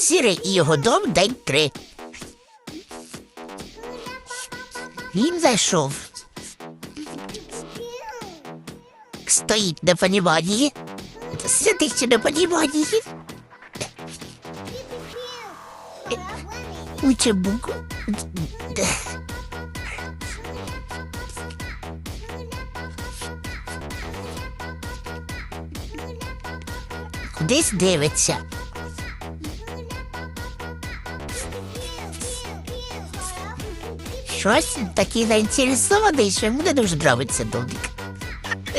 Сірий і його дом день три. Він зайшов. Стоїть на поніманні. Сидить на поніманні. Уче букву. Кудись дивиться. Щось такий заінтересований, що йому не дуже подобається домик.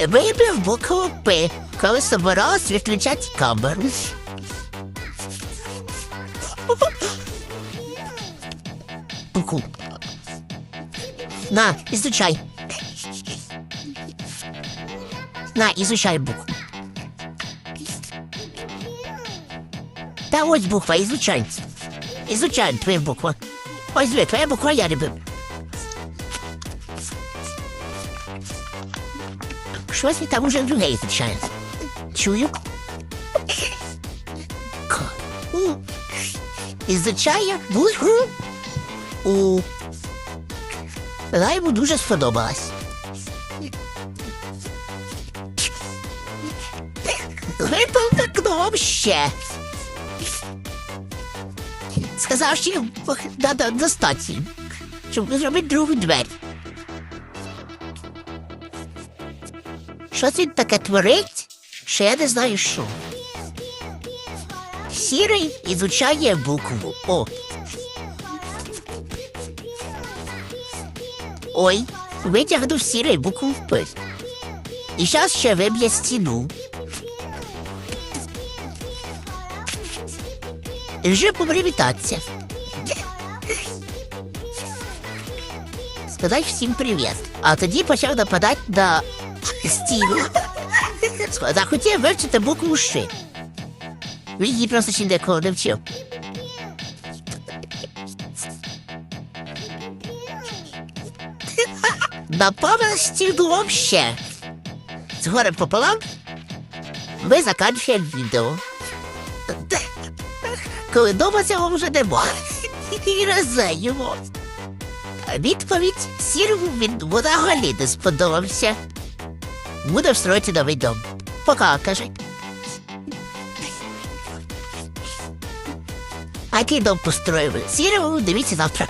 Вибив букву П, коли собиралась відключати камеру. Букву. На, изучай. На, изучай букву. Та ось буква, изучай. Изучай твоя буква. Ось диви, твоя буква я любив. Щось він там уже друге ізучає. Чую. К. У. Ізучає У. Вона дуже сподобалась. Випав вікном ще. Сказав, що достати, щоб зробити другу двері. Що це він таке творить, що я не знаю що. Сірий ізучає букву О. Ой, витягнув сірий букву П. І зараз ще виб'є стіну. І вже привітатися. Сказати всім привіт. А тоді почав нападати на стіну. Захотів вивчити букву Ш. Він її просто ще ніколи не вчив. Напав на стіну вообще. Згорем пополам ми заканчуємо відео. Коли дома цього вже нема. І розаємо. Відповідь сірому він взагалі не сподобався. Буде встроїти новий дом. Пока, каже. А який дом построїв? Сірому дивіться завтра.